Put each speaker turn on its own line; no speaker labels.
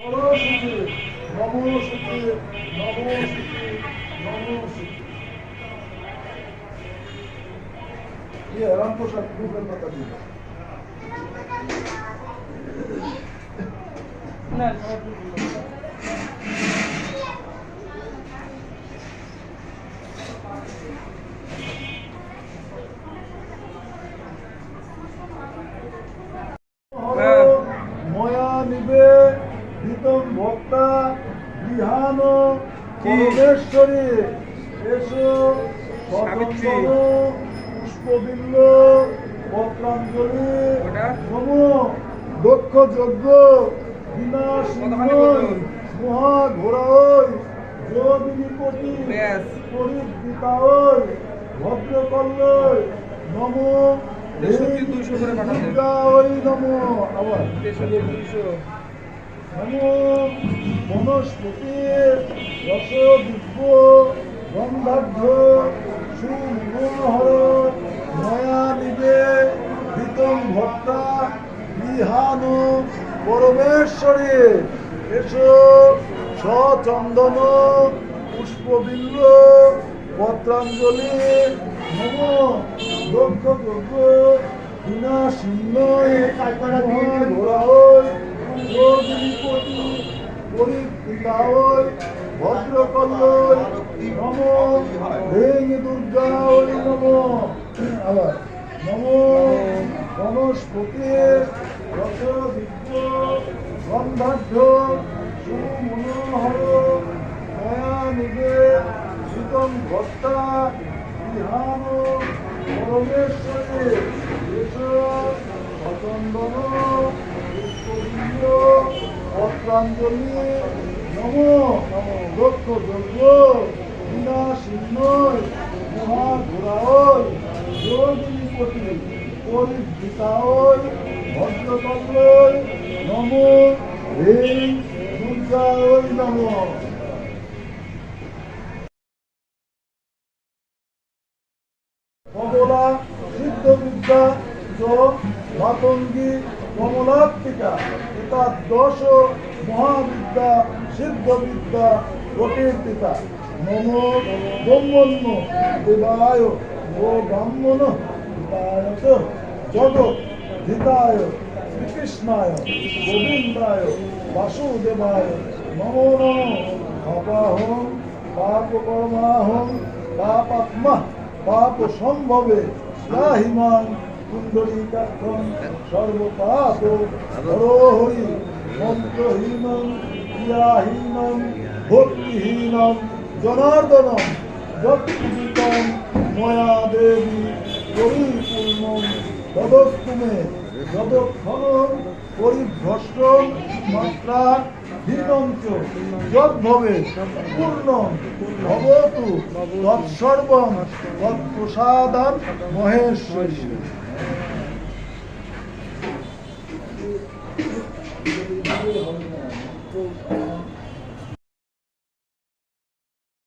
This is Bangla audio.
Морожики, мамошики, мамошики, мамошики. И рампуша кухонь покатила.
Нормально.
পরমেশ্বরী এসো
সাবিত্রী।
পুষ্পবিল্ল পত্রাঞ্জলি? নম দক্ষ যজ্ঞ বিনাশ মহা ঘোড়ায় যোগিনী কোটি
ব্যাস।
পরিদ্বিতায় ভদ্রকল্লয় নম
দুইশো করে।
দুর্গায় নম আবার
দুইশো
নমো বনস্পতি রস, দিব্য গন্ধাঢ্য সুমনোহর নয়া প্রীতম ভক্তা বিহান পরমেশ্বরী। এসো সচন্দন পুষ্পবিল্ল, পত্রাঞ্জলি, নম। দক্ষ যজ্ঞ বিনাশিন্ন ঘোড়ায় পরিপিতায় ভদ্রকল্লয় নম ভেঙ দুর্গায় নম। আবার নম বনস্পতি রস দিব্য গন্ধাঢ্য সুমনোহর নয়া নিবে শীতম ভক্তা বিহান পরমেশ্বরী। সচন্দন, পুষ্পবিন্দ, পত্রাঞ্জলি নম দক্ষ যজ্ঞ বিনাশিন্নয় মহাঘোরায় যোগিনীপতি পরিবৃতায় ভদ্রকল্লয় নম হে দুর্গায় নম। সিদ্ধবিদ্যা চ মাতঙ্গী কমলাত্মিকা এটা দশ মহাবিদ্যা, সিদ্ধবিদ্যা প্রকীর্তিতা নম ব্রহ্মণ্য দেবায় ও ব্রাহ্মণ হিতায় চ। জগৎ হিতায় শ্রীকৃষ্ণায়, গোবিন্দায়, বাসুদেবায় নমো নম। অপাহং পাপকর্মাহং, পাপাত্মা পাপ সম্ভবে রাহিমাং কুণ্ডলিকাক্ষম সর্বপাপ হরি মন্ত্রহীনম ক্রিয়াহীনম ভক্তিহীনম জনার্দনম যৎপূজিতম ময়া দেবী পরিপূর্ণম তদস্তুমে যদক্ষণ পরিভ্রষ্টম মাত্রা হীনঞ্চ যদ্ভবে Purnam ভবতু তৎসর্বম তৎপ্রসাদান Maheshwari. errando, mano. Puta.